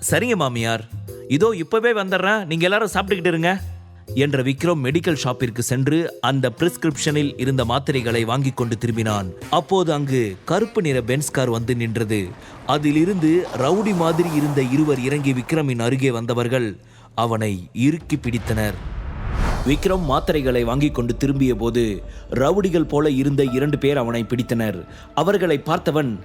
சரிங்க மாமியார். இதோ இப்பவே வந்துடுறேன். நீங்க எல்லாரும் சாப்பிட்டுக்கிட்டு இருங்க. என்ற விக்ரம் மெடிக்கல் ஷாப்பிற்கு சென்று அந்த பிரிஸ்கிரிப்ஷனில் இருந்த மாத்திரைகளை வாங்கி கொண்டு திரும்பினான். அப்போது அங்கு கருப்பு நிற பென்ஸ் கார் வந்து நின்றது. அதிலிருந்து ரவுடி மாதிரி இருந்த இருவர் இறங்கி விக்ரமின் அருகே வந்தவர்கள் அவனை இறுக்கி பிடித்தனர். விக்ரம் மாத்திரைகளை வாங்கி கொண்டு திரும்பிய போது ரவுடிகள் போல இருந்த இரண்டு பேர் அவனை பிடித்தனர். அவர்களை பார்த்தவன்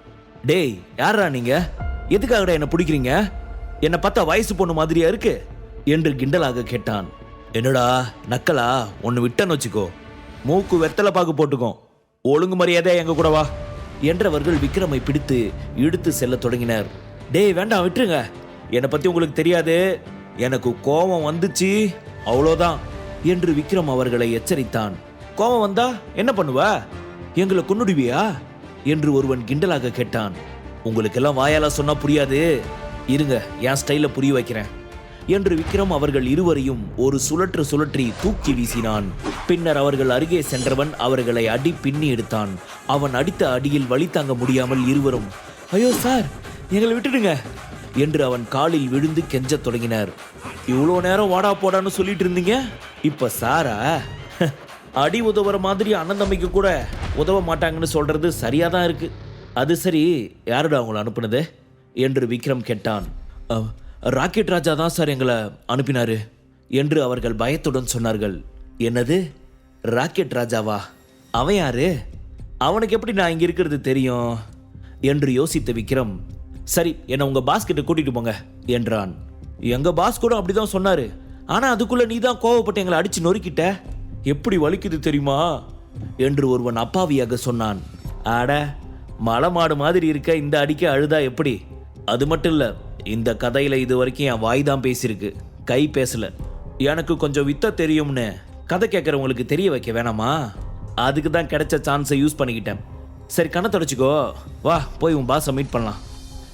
டேய் யாரா நீங்க? எதுக்காகடா என்ன பிடிக்கிறீங்க? என்னை பார்த்தா வயசு பொண்ணு மாதிரியா இருக்கு? என்று கிண்டலாக கேட்டான். என்னடா நக்கலா? ஒன்னு விட்டன்னு வச்சுக்கோ. மூக்கு வெத்தலை பாக்கு போட்டுக்கோ. ஒழுங்கு மரியாதை எங்க கூட வா. என்றவர்கள் விக்ரமை பிடித்து இழுத்து செல்லத் தொடங்கினர். டேய் வேண்டாம் விட்டுருங்க. என்னை பத்தி உங்களுக்கு தெரியாது. எனக்கு கோபம் வந்துச்சு. அவ்வளோதான் என்று விக்ரம் அவர்களை எச்சரித்தான். கோபம் வந்தா என்ன பண்ணுவ? எங்களை கொன்னுடுவியா? என்று ஒருவன் கிண்டலாக கேட்டான். உங்களுக்கெல்லாம் வாயால சொன்னா புரியாது. இருங்க என் ஸ்டைல புரிய வைக்கிறேன். என்று விக்ரம் அவர்கள் இருவரையும் ஒரு சுழற்று சுழற்றி தூக்கி வீசினான். பின்னர் அவர்கள் அருகே சென்றவன் அவர்களை அடி பின்னி எடுத்தான். அவன் அடித்த அடியில் வலி தாங்க முடியாமல் இருவரும் ஐயோ சார் எங்களை விட்டுடுங்க என்று அவன் காலில் விழுந்து கெஞ்சத் தொடங்கினார். இவ்வளோ நேரம் வாடா போடான்னு சொல்லிட்டு இருந்தீங்க? இப்ப சாரா? அடி உதவுற மாதிரி அண்ணந்தம்பிக்கு கூட உதவ மாட்டாங்கன்னு சொல்றது சரியாக தான் இருக்கு. அது சரி யாருடா அவங்கள அனுப்புனது? என்று விக்ரம் கேட்டான். ராக்கெட் ராஜா தான் சார் எங்களை அனுப்பினாரு என்று அவர்கள் பயத்துடன் சொன்னார்கள். என்னது? ராக்கெட் ராஜாவா? அவன் யாரு? அவனுக்கு எப்படி நான் இங்க இருக்கிறது தெரியும்? என்று யோசித்த விக்ரம். சரி என்னை உங்க பாஸ் கிட்ட கூட்டிட்டு போங்க என்றான். எங்க பாஸ் கூட அப்படிதான் சொன்னாரு. ஆனா அதுக்குள்ள நீ தான் கோவப்பட்டு எங்களை அடிச்சு நொறுக்கிட்ட? எப்படி வலிக்குது தெரியுமா? என்று ஒருவன் அப்பாவியாக சொன்னான். ஆட மலை மாடு மாதிரி இருக்க இந்த அடிக்க அழுதா எப்படி? அது மட்டும் இல்லை இந்த கதையில் இது வரைக்கும் என் வாய் தான் பேசியிருக்கு. கை பேசல. எனக்கு கொஞ்சம் வித்த தெரியும்னு கதை கேட்குறவங்களுக்கு தெரிய வைக்க வேணாமா? அதுக்கு தான் கிடைச்ச சான்ஸை யூஸ் பண்ணிக்கிட்டேன். சரி கண்ணை தொடச்சிக்கோ. வா போய் உன் பாஸை மீட் பண்ணலாம்.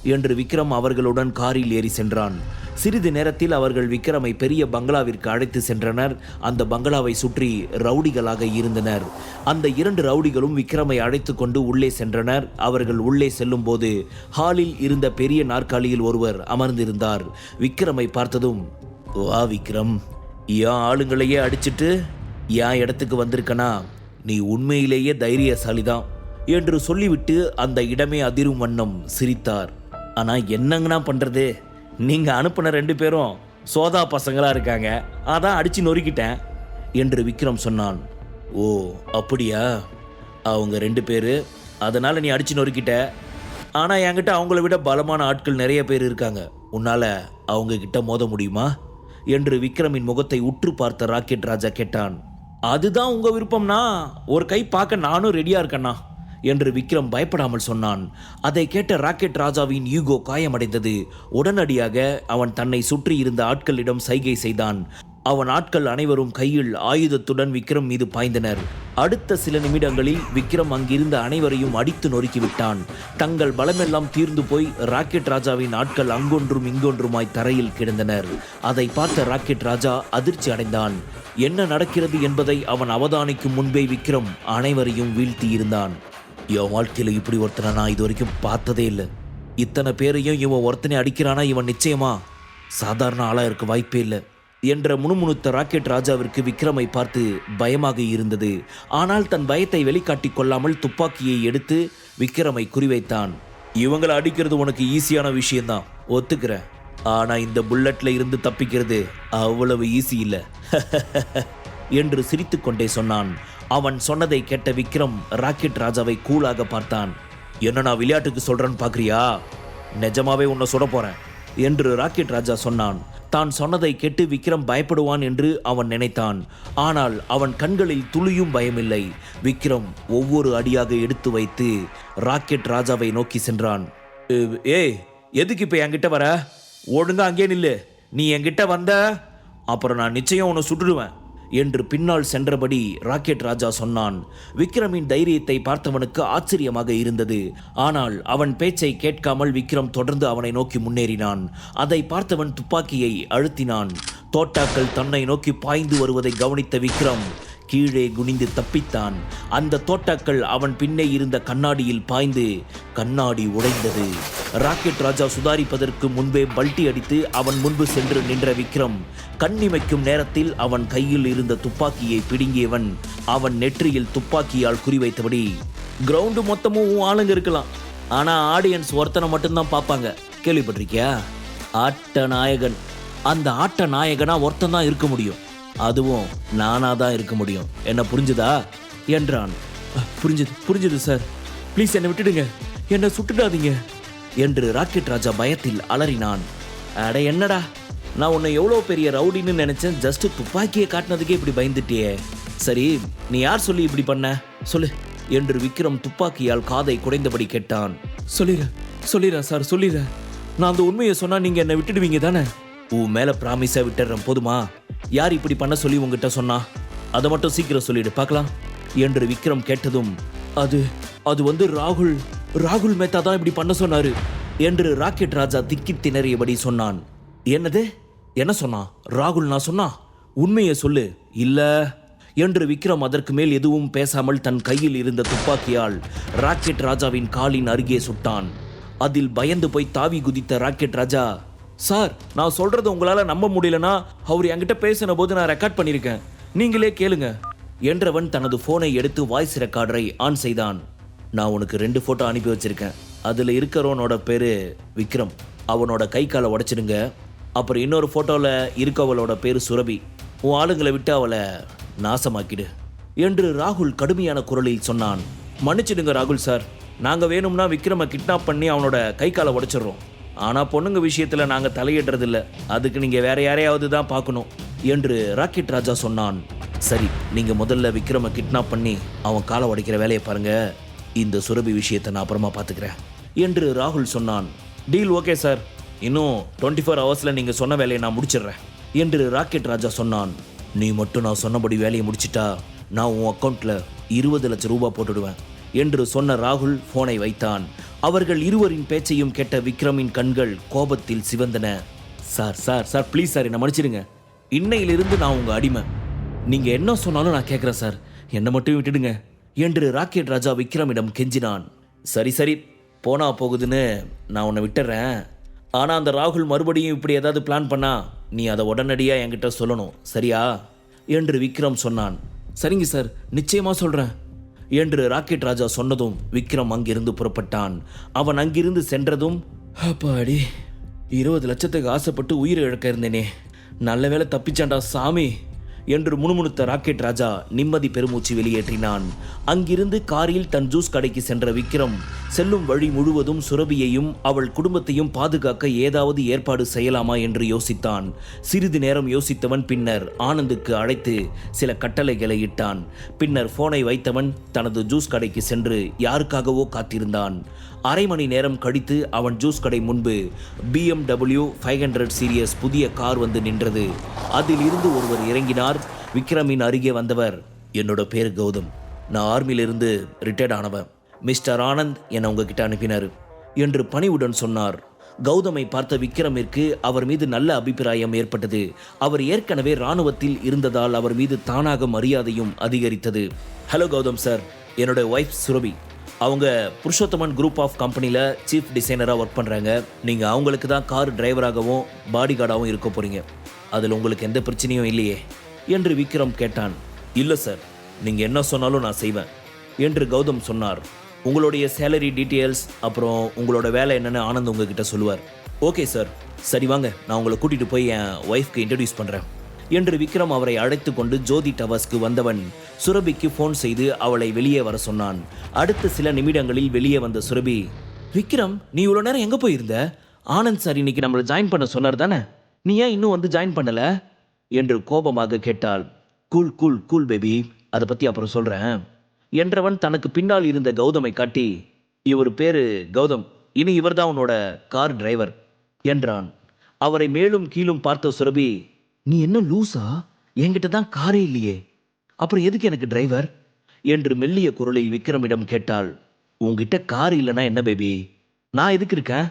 என்று விக்ரம் அவர்களுடன் காரில் ஏறி சென்றான். சிறிது நேரத்தில் அவர்கள் விக்ரமை பெரிய பங்களாவிற்கு அழைத்து சென்றனர். அந்த பங்களாவை சுற்றி ரவுடிகளாக இருந்தனர். அந்த இரண்டு ரவுடிகளும் விக்ரமை அழைத்து கொண்டு உள்ளே சென்றனர். அவர்கள் உள்ளே செல்லும்போது ஹாலில் இருந்த பெரிய நாற்காலியில் ஒருவர் அமர்ந்திருந்தார். விக்ரமை பார்த்ததும் வா விக்ரம். ஏன் ஆளுங்களையே அடிச்சிட்டு என் இடத்துக்கு வந்திருக்கனா? நீ உண்மையிலேயே தைரியசாலிதான். என்று சொல்லிவிட்டு அந்த இடமே அதிரும் வண்ணம் சிரித்தார். ஆனால் என்னங்கண்ணா பண்ணுறது நீங்கள் அனுப்பின ரெண்டு பேரும் சோதா பசங்களாக இருக்காங்க. அதான் அடித்து நொறுக்கிட்டேன் என்று விக்ரம் சொன்னான். ஓ அப்படியா? அவங்க ரெண்டு பேர் அதனால் நீ அடித்து நொறுக்கிட்ட. ஆனால் என்கிட்ட அவங்கள விட பலமான ஆட்கள் நிறைய பேர் இருக்காங்க. உன்னால் அவங்க கிட்ட மோத முடியுமா? என்று விக்ரமின் முகத்தை உற்று பார்த்த ராக்கெட் ராஜா கேட்டான். அதுதான் உங்கள் விருப்பம்னா ஒரு கை பார்க்க நானும் ரெடியாக இருக்கேண்ணா என்று விக்ரம் பயப்படாமல் சொன்னான். அதை கேட்ட ராக்கெட் ராஜாவின் ஈகோ காயமடைந்தது. உடனடியாக அவன் தன்னை சுற்றி இருந்த ஆட்களிடம் சைகை செய்தான். அவன் ஆட்கள் அனைவரும் கையில் ஆயுதத்துடன் விக்ரம் மீது பாய்ந்தனர். அடுத்த சில நிமிடங்களில் விக்ரம் அங்கிருந்த அனைவரையும் அடித்து நொறுக்கிவிட்டான். தங்கள் பலமெல்லாம் தீர்ந்து போய் ராக்கெட் ராஜாவின் ஆட்கள் அங்கொன்றும் இங்கொன்றுமாய் தரையில் கிடந்தனர். அதை பார்த்த ராக்கெட் ராஜா அதிர்ச்சி அடைந்தான். என்ன நடக்கிறது என்பதை அவன் அவதானிக்கும் முன்பே விக்ரம் அனைவரையும் வீழ்த்தியிருந்தான். என் வாழ்க்கையில் இப்படி ஒருத்தனை நான் இது வரைக்கும் பார்த்ததே இல்லை. இத்தனை பேரையும் இவன் ஒருத்தனை அடிக்கிறானா இவன் நிச்சயமா சாதாரண ஆளாக இருக்க வாய்ப்பே இல்லை என்ற முணுமுணுத்த ராக்கெட் ராஜாவிற்கு விக்ரமை பார்த்து பயமாக இருந்தது. ஆனால் தன் பயத்தை வெளிக்காட்டி கொள்ளாமல் துப்பாக்கியை எடுத்து விக்ரமை குறிவைத்தான். இவங்களை அடிக்கிறது உனக்கு ஈஸியான விஷயம்தான் ஒத்துக்கிறேன் ஆனால் இந்த புல்லட்ல இருந்து தப்பிக்கிறது அவ்வளவு ஈஸி இல்லை. என்று சிரித்துக்கொண்டே சொன்னான். அவன் சொன்னதை கேட்ட விக்ரம் ராக்கெட் ராஜாவை கூலாக பார்த்தான். என்ன நான் விளையாட்டுக்கு சொல்றேன்னு பாக்குறியா? நிஜமாவே உன்னை சுட போறேன் என்று ராக்கெட் ராஜா சொன்னான். தான் சொன்னதை கேட்டு விக்ரம் பயப்படுவான் என்று அவன் நினைத்தான். ஆனால் அவன் கண்களில் துளியும் பயமில்லை. விக்ரம் ஒவ்வொரு அடியாக எடுத்து வைத்து ராக்கெட் ராஜாவை நோக்கி சென்றான். ஏய் எதுக்கு இப்ப என்கிட்ட வர? ஒழுங்கா அங்கே நில்லு. நீ என்கிட்ட வந்த அப்புறம் நான் நிச்சயம் உன்னை சுட்டுடுவேன். என்று பின்னால் சென்றபடி ராக்கெட் ராஜா சொன்னான். விக்ரமின் தைரியத்தை பார்த்தவனுக்கு ஆச்சரியமாக இருந்தது. ஆனால் அவன் பேச்சை கேட்காமல் விக்ரம் தொடர்ந்து அவனை நோக்கி முன்னேறினான். அதை பார்த்தவன் துப்பாக்கியை அழுத்தினான். தோட்டாக்கள் தன்னை நோக்கி பாய்ந்து வருவதை கவனித்த விக்ரம் கீழே குனிந்து தப்பித்தான். அந்த தோட்டாக்கள் அவன் பின்னே இருந்த கண்ணாடியில் பாய்ந்து கண்ணாடி உடைந்தது. ராக்கெட் ராஜா சுதாரிப்பதற்கு முன்பே பல்டி அடித்து அவன் முன்பு சென்று நின்ற விக்ரம் கண்ணிமைக்கும் நேரத்தில் அவன் கையில் இருந்த துப்பாக்கியை பிடுங்கியவன் அவன் நெற்றியில் துப்பாக்கியால் குறிவைத்தபடி கிரவுண்டு மொத்தமும் உன் ஆளுங்க இருக்கலாம். ஆனா ஆடியன்ஸ் ஒருத்தனை மட்டும்தான் பார்ப்பாங்க. கேள்விப்பட்டிருக்கியா? ஆட்ட நாயகன். அந்த ஆட்ட நாயகனா ஒருத்தன் தான் இருக்க முடியும். அதுவும் நானாக தான் இருக்க முடியும். என்ன புரிஞ்சுதா? என்றான். புரிஞ்சுது புரிஞ்சுது சார். ப்ளீஸ் என்னை விட்டுடுங்க. என்னை சுட்டுடாதீங்க. என்று ராக்கெட் ராஜா பயத்தில் அலறினான். அட என்னடா? நான் உன்னை எவ்வளோ பெரிய ரவுடின்னு நினைச்சேன். ஜஸ்ட் துப்பாக்கியை காட்டினதுக்கே இப்படி பயந்துட்டியே. சரி நீ யார் சொல்லி இப்படி பண்ண? சொல்லு என்று விக்ரம் துப்பாக்கியால் காதை குடைந்தபடி கேட்டான். சொல்லிடுறேன் சொல்லிடுறேன் சார் சொல்லிடுறேன் நான் அந்த உண்மையை சொன்னா நீங்க என்னை விட்டுடுவீங்க தானே? உன் மேல ப்ராமிஸா விட்டுறேன் போதுமா? யார் இப்படி பண்ண சொல்லி உங்ககிட்ட சொன்னா? அதை மட்டும் சீக்கிரம் சொல்லிடு பார்க்கலாம்? என்று விக்ரம் கேட்டதும் அது அது வந்து ராகுல் ராகுல் மேத்தா தான் இப்படி பண்ண சொன்னாரு என்று ராக்கெட் ராஜா திக்கி திணறியபடி சொன்னான். என்னது? என்ன சொன்னான் ராகுல் நான் சொன்னா? உண்மையை சொல்லு. இல்ல என்று விக்ரம் அதற்கு மேல் எதுவும் பேசாமல் தன் கையில் இருந்த துப்பாக்கியால் ராக்கெட் ராஜாவின் காலின் அருகே சுட்டான். அதில் பயந்து போய் தாவி குதித்த ராக்கெட் ராஜா சார் நான் சொல்றது உங்களால நம்ப முடியலனா அவர் என்கிட்ட பேசின போது நான் ரெக்கார்ட் பண்ணியிருக்கேன். நீங்களே கேளுங்க. என்றவன் தனது போனை எடுத்து வாய்ஸ் ரெக்கார்டரை ஆன் செய்தான். நான் உனக்கு ரெண்டு போட்டோ அனுப்பி வச்சிருக்கேன். அதுல இருக்கிறவனோட பேரு விக்ரம். அவனோட கை காலை உடைச்சிடுங்க. அப்புறம் இன்னொரு போட்டோல இருக்கவளோட பேரு சுரபி. உன் ஆளுங்களை விட்டு அவளை நாசமாக்கிடு. என்று ராகுல் கடுமையான குரலில் சொன்னான். மன்னிச்சிடுங்க ராகுல் சார். நாங்க வேணும்னா விக்ரம கிட்னாப் பண்ணி அவனோட கை காலை உடைச்சிடுறோம். ஆனால் பொண்ணுங்க விஷயத்தில் நாங்கள் தலையிடுறதில்ல. அதுக்கு நீங்கள் வேற யாரையாவது தான் பார்க்கணும் என்று ராக்கெட் ராஜா சொன்னான். சரி நீங்கள் முதல்ல விக்ரம கிட்னாப் பண்ணி அவன் காலை உடைக்கிற வேலையை பாருங்க. இந்த சுரபி விஷயத்தை நான் அப்புறமா பார்த்துக்கிறேன் என்று ராகுல் சொன்னான். டீல் ஓகே சார் இன்னும் டுவெண்ட்டி ஃபோர் ஹவர்ஸில் நீங்கள் சொன்ன வேலையை நான் முடிச்சிடுறேன் என்று ராக்கெட் ராஜா சொன்னான். நீ மட்டும் நான் சொன்னபடி வேலையை முடிச்சிட்டா நான் உன் அக்கௌண்ட்டில் இருபது லட்சம் ரூபாய் போட்டுடுவேன் என்று சொன்ன ராகுல் ஃபோனை வைத்தான். அவர்கள் இருவரின் பேச்சையும் கேட்ட விக்ரமின் கண்கள் கோபத்தில் சிவந்தன. Sir sir sir please sir என்னை மன்னிச்சிடுங்க. இன்னையிலிருந்து நான் உங்க அடிமை. நீங்க என்ன சொன்னாலும் நான் கேட்குறேன் சார். என்னை மட்டும் விட்டுடுங்க என்று ராக்கெட் ராஜா விக்ரமிடம் கெஞ்சினான். சரி சரி போனா போகுதுன்னு நான் உன்னை விட்டுறேன். ஆனா அந்த ராகுல் மறுபடியும் இப்படி ஏதாவது பிளான் பண்ணா நீ அதை உடனடியா என்கிட்ட சொல்லணும். சரியா? என்று விக்ரம் சொன்னான். சரிங்க சார் நிச்சயமா சொல்றேன். என்று ராக்கெட் ராஜா சொன்னதும் விக்ரம் அங்கிருந்து புறப்பட்டான். அவன் அங்கிருந்து சென்றதும் அப்பாடி இருபது லட்சத்துக்கு ஆசைப்பட்டு உயிரை இழக்க இருந்தேனே. நல்ல வேளை தப்பிச்சாண்டா சாமி. என்று முணுமுணுத்த ராக்கெட் ராஜா நிம்மதி பெருமூச்சு வெளியேற்றினான். அங்கிருந்து காரில் தன் ஜூஸ் கடைக்கு சென்ற விக்ரம் செல்லும் வழி முழுவதும் சுரபியையும் அவள் குடும்பத்தையும் பாதுகாக்க ஏதாவது ஏற்பாடு செய்யலாமா என்று யோசித்தான். சிறிது நேரம் யோசித்தவன் பின்னர் ஆனந்துக்கு அழைத்து சில கட்டளைகளை இட்டான். பின்னர் போனை வைத்தவன் தனது ஜூஸ் கடைக்கு சென்று யாருக்காகவோ காத்திருந்தான். அரை மணி நேரம் கழித்து அவன் ஜூஸ் கடை முன்பு பிஎம்டபிள்யூ ஃபைவ் ஹண்ட்ரட் சீரியஸ் புதிய கார் வந்து நின்றது. அதில் இருந்து ஒருவர் இறங்கினார். விக்ரமின் அருகே வந்தவர். என்னோட பேர் கௌதம். நான் ஆர்மியிலிருந்து ரிட்டையர்ட் ஆனவன். மிஸ்டர் ஆனந்த் என்னை உங்ககிட்ட அனுப்பினார். என்று பணிவுடன் சொன்னார். கௌதமை பார்த்த விக்ரமிற்கு அவர் மீது நல்ல அபிப்பிராயம் ஏற்பட்டது. அவர் ஏற்கனவே ராணுவத்தில் இருந்ததால் அவர் மீது தானாக மரியாதையும் அதிகரித்தது. ஹலோ கௌதம் சார் என்னோட ஒய்ஃப் சுரபி. அவங்க புருஷோத்தமன் குரூப் ஆஃப் கம்பெனியில் சீஃப் டிசைனராக ஒர்க் பண்ணுறாங்க நீங்கள் அவங்களுக்கு தான் கார் டிரைவராகவும் பாடி கார்டாகவும் இருக்க போகிறீங்க அதில் உங்களுக்கு எந்த பிரச்சனையும் இல்லையே என்று விக்ரம் கேட்டான். இல்லை சார் நீங்கள் என்ன சொன்னாலும் நான் செய்வேன் என்று கௌதம் சொன்னார். உங்களுடைய சேலரி டீட்டெயில்ஸ் அப்புறம் உங்களோட வேலை என்னென்னு ஆனந்த் உங்ககிட்ட சொல்லுவார். ஓகே சார் சரி வாங்க. நான் உங்களை கூட்டிகிட்டு போய் என் ஒய்ஃப்க்கு இன்ட்ரடியூஸ் பண்ணுறேன் என்று விக்ரம் அவரை அழைத்து கொண்டு ஜோதி டவர்ஸ்க்கு வந்தவன். சுரபிக்கு ஃபோன் செய்து அவளை வெளியே வர சொன்னான். அடுத்த சில நிமிடங்களில் வெளியே வந்த சுரபி விக்ரம் நீ இவ்வளோ நேரம் எங்கே போயிருந்த? ஆனந்த் சார் இன்னைக்கு நம்மளை ஜாயின் பண்ண சொன்னார் தானே? நீ ஏன் இன்னும் வந்து ஜாயின் பண்ணல? என்று கோபமாக கேட்டாள். கூல் கூல் கூல் பேபி அதை பற்றி அப்புறம் சொல்கிறேன் என்றவன் தனக்கு பின்னால் இருந்த கௌதமை காட்டி இவர் பேரு கௌதம். இனி இவர்தான் உன்னோட கார் டிரைவர் என்றான். அவரை மேலும் கீழும் பார்த்த சுரபி நீ என்ன லூசா? என்கிட்ட தான் காரே இல்லையே. அப்புறம் எதுக்கு எனக்கு டிரைவர் என்று மெல்லிய குரலில் விக்ரமிடம் கேட்டாள். உன்கிட்ட கார் இல்லைன்னா என்ன பேபி நான் எதுக்கு இருக்கேன்?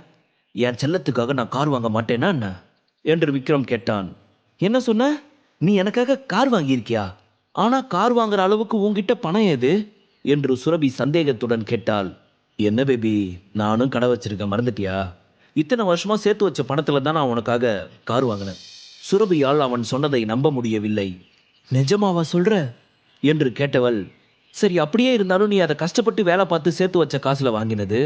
என் செல்லத்துக்காக நான் கார் வாங்க மாட்டேனா என்ன? என்று விக்ரம் கேட்டான். என்ன சொன்ன? நீ எனக்காக கார் வாங்கியிருக்கியா? ஆனால் கார் வாங்குற அளவுக்கு உன்கிட்ட பணம் எது? என்று சுரபி சந்தேகத்துடன் கேட்டாள். என்ன பேபி நானும் கடை வச்சிருக்கேன் மறந்துட்டியா? இத்தனை வருஷமா சேர்த்து வச்ச பணத்துல தான் நான் உனக்காக கார் வாங்கினேன். சுரபியால் அவன் சொன்னதை நம்ப முடியவில்லை. நிஜமாவா சொல்ற? என்று கேட்டவள் சரி அப்படியே இருந்தாலும் நீ அதை கஷ்டப்பட்டு வேலை பார்த்து சேர்த்து வச்ச காசுல வாங்கினது.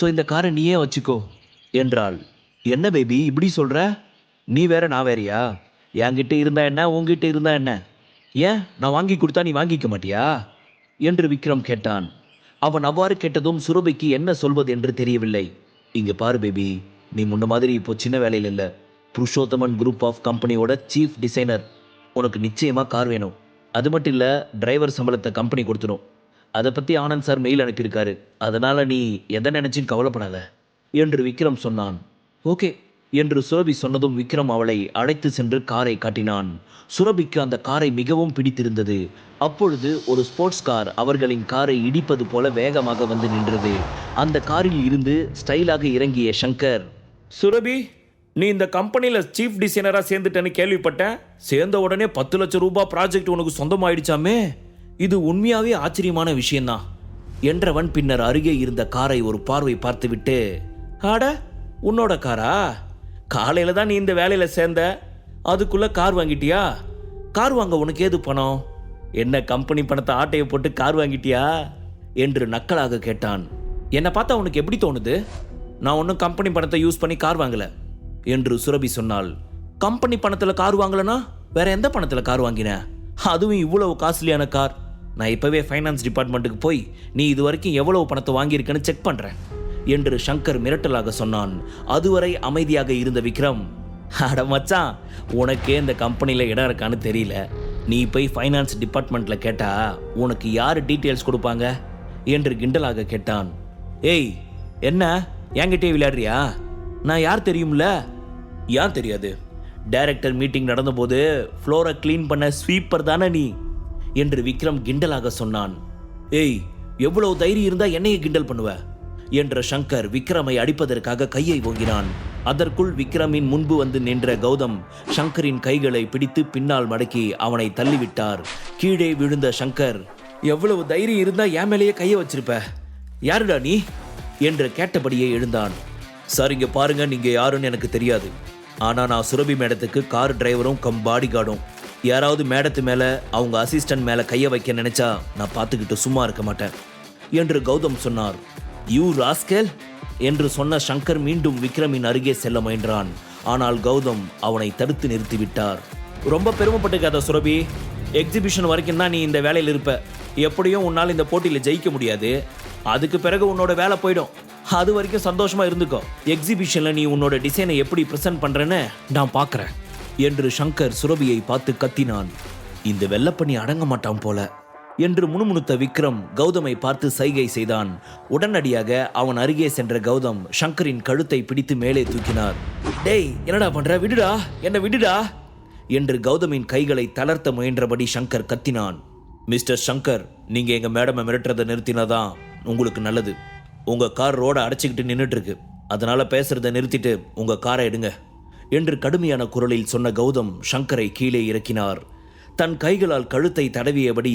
ஸோ இந்த காரை நீயே வச்சுக்கோ என்றாள். என்ன பேபி இப்படி சொல்ற? நீ வேற நான் வேறயா? என்கிட்ட இருந்தா என்ன உங்ககிட்ட இருந்தா என்ன? ஏன்? நான் வாங்கி கொடுத்தா நீ வாங்கிக்க மாட்டியா? என்று விக்ரம் கேட்டான். அவன் அவ்வாறு கேட்டதும் சுரபிக்கு என்ன சொல்வது என்று தெரியவில்லை. இங்க பாரு பேபி நீ முன்ன மாதிரி இப்போ சின்ன வேலையில் இல்லை. புருஷோத்தமன் குரூப் ஆஃப் கம்பெனியோட சீஃப் டிசைனர் உனக்கு நிச்சயமாக கார் வேணும். அது மட்டும் இல்லை டிரைவர் சம்பளத்தை கம்பெனி கொடுத்துடும் அதை பற்றி ஆனந்த் சார் மெயில் அனுப்பியிருக்காரு. அதனால் நீ எதை நினச்சும் கவலைப்படாத. என்று விக்ரம் சொன்னான். ஓகே என்று சுரபி சொன்னதும் விக்ரம் அவளை அழைத்து சென்று காரை காட்டினான். சுரபிக்கு அந்த காரை மிகவும் பிடித்திருந்தது. அப்பொழுது ஒரு ஸ்போர்ட்ஸ் கார் அவர்களின் காரை இடிப்பது போல வேகமாக வந்து நின்றது. அந்த காரில் இருந்து ஸ்டைலாக இறங்கிய சங்கர். சுரபி நீ இந்த கம்பெனியில் சீஃப் டிசைனராக சேர்ந்துட்டேன்னு கேள்விப்பட்டேன். சேர்ந்த உடனே பத்து லட்சம் ரூபாய் ப்ராஜெக்ட் உனக்கு சொந்தமாயிடுச்சாமே? இது உண்மையாகவே ஆச்சரியமான விஷயந்தான் என்றவன் பின்னர் அருகே இருந்த காரை ஒரு பார்வை பார்த்துவிட்டு ஆட உன்னோட காரா? காலையில் தான் நீ இந்த வேலையில் சேர்ந்த. அதுக்குள்ளே கார் வாங்கிட்டியா? கார் வாங்க உனக்கு ஏது பணம்? என்ன கம்பெனி பணத்தை ஆட்டையை போட்டு கார் வாங்கிட்டியா? என்று நக்கலாக கேட்டான். என்னை பார்த்தா உனக்கு எப்படி தோணுது? நான் ஒன்றும் கம்பெனி பணத்தை யூஸ் பண்ணி கார் வாங்கலை. என்று சுரபி சொன்னாள் கம்பெனி பணத்தில் கார் வாங்கலனா? வேற எந்த பணத்தில் கார் வாங்கின? அதுவும் இவ்வளவு காஸ்ட்லியான கார். நான் இப்பவே ஃபைனான்ஸ் டிபார்ட்மெண்ட்டுக்கு போய் நீ இது வரைக்கும் எவ்வளவு பணத்தை வாங்கியிருக்கேன்னு செக் பண்றேன் என்று சங்கர் மிரட்டலாக சொன்னான். அதுவரை அமைதியாக இருந்த விக்ரம் அட மச்சான் உனக்கே இந்த கம்பெனியில் இடம் இருக்கான்னு தெரியல. நீ போய் ஃபைனான்ஸ் டிபார்ட்மெண்ட்டில் கேட்டா உனக்கு யார் டீட்டெயில்ஸ் கொடுப்பாங்க? என்று கிண்டலாக கேட்டான். ஏய் என்ன? என்கிட்டயே விளையாடுறியா? நான் யார் தெரியும்ல? ஏன் தெரியாது? டைரக்டர் மீட்டிங் நடந்தபோது ஃப்ளோரை க்ளீன் பண்ண ஸ்வீப்பர் தானே நீ? என்று விக்ரம் கிண்டலாக சொன்னான். ஏய் எவ்வளவு தைரியம் இருந்தா என்னையே கிண்டல் பண்ணுவ? என்ற சங்கர் விக்ரமை அடிப்பதற்காக கையை ஓங்கினான். அதற்குள் விக்ரமின் முன்பு வந்து நின்ற கௌதம் சங்கரின் கைகளை பிடித்து பின்னால் மடக்கி அவனை தள்ளிவிட்டார். கீழே விழுந்த சங்கர் எவ்வளவு தைரியம் இருந்தா என் மேலேயே கையை வச்சிருப்ப? யாருடா நீ? என்று கேட்டபடியே எழுந்தான். சார் இங்க பாருங்க நீங்க யாருன்னு எனக்கு தெரியாது. ஆனால் நான் சுரபி மேடத்துக்கு கார் டிரைவரும் கம் பாடி கார்டும் யாராவது மேடத்து மேலே அவங்க அசிஸ்டன்ட் மேலே கையை வைக்க நினைச்சா நான் பார்த்துக்கிட்டு சும்மா இருக்க மாட்டேன் என்று கௌதம் சொன்னார். யூ ராஸ்கேல் என்று சொன்ன சங்கர் மீண்டும் விக்ரமின் அருகே செல்ல முயன்றான். ஆனால் கௌதம் அவனை தடுத்து நிறுத்திவிட்டார் ரொம்ப பெருமைப்பட்டுக்காத சுரபி. எக்ஸிபிஷன் வரைக்கும் தான் நீ இந்த வேலையில் இருப்ப. எப்படியும் உன்னால் இந்த போட்டியில் ஜெயிக்க முடியாது. அதுக்கு பிறகு உன்னோட வேலை போயிடும். அது வரைக்கும் சந்தோஷமா இருந்துக்கோ. எக்ஸிபிஷன்ல நீ உன்னோட டிசைனை எப்படி ப்ரெசென்ட் பண்றேன்னு நான் பார்க்குறேன் என்று சங்கர் சுரபியை பார்த்து கத்தினான். இந்த வெள்ளப்பண்ணி அடங்க மாட்டான் போல என்று முணுமுணுத்த விக்ரம் கௌதமை பார்த்து சைகை செய்தான். உடனடியாக அவன் அருகே சென்ற கௌதம் சங்கரின் கழுத்தை பிடித்து மேலே தூக்கினார். டேய் என்னடா பண்ற? விடுடா என்ன விடுடா? என்று கௌதமின் கைகளை தளர்த்த முயன்றபடி சங்கர் கத்தினான். மிஸ்டர் சங்கர் நீங்க எங்க மேடமை மிரட்டுறதை நிறுத்தினாதான் உங்களுக்கு நல்லது. உங்கள் கார் ரோடை அடைச்சிக்கிட்டு நின்றுட்டுருக்கு அதனால் பேசுகிறத நிறுத்திட்டு உங்கள் காரை எடுங்க. என்று கடுமையான குரலில் சொன்ன கௌதம் சங்கரை கீழே இறக்கினார். தன் கைகளால் கழுத்தை தடவியபடி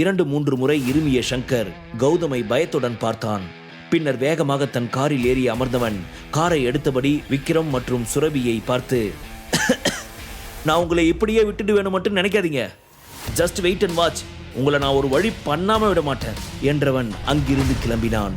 இரண்டு மூன்று முறை இருமிய சங்கர் கௌதமை பயத்துடன் பார்த்தான். பின்னர் வேகமாக தன் காரில் ஏறி அமர்ந்தவன் காரை எடுத்தபடி விக்ரம் மற்றும் சுரபியை பார்த்து நான் உங்களை இப்படியே விட்டுட்டு வேணும் மட்டும் நினைக்காதீங்க. ஜஸ்ட் வெயிட் அண்ட் வாட்ச் உங்களை நான் ஒரு வழி பண்ணாம விட மாட்டேன் என்றவன் அங்கிருந்து கிளம்பினான்.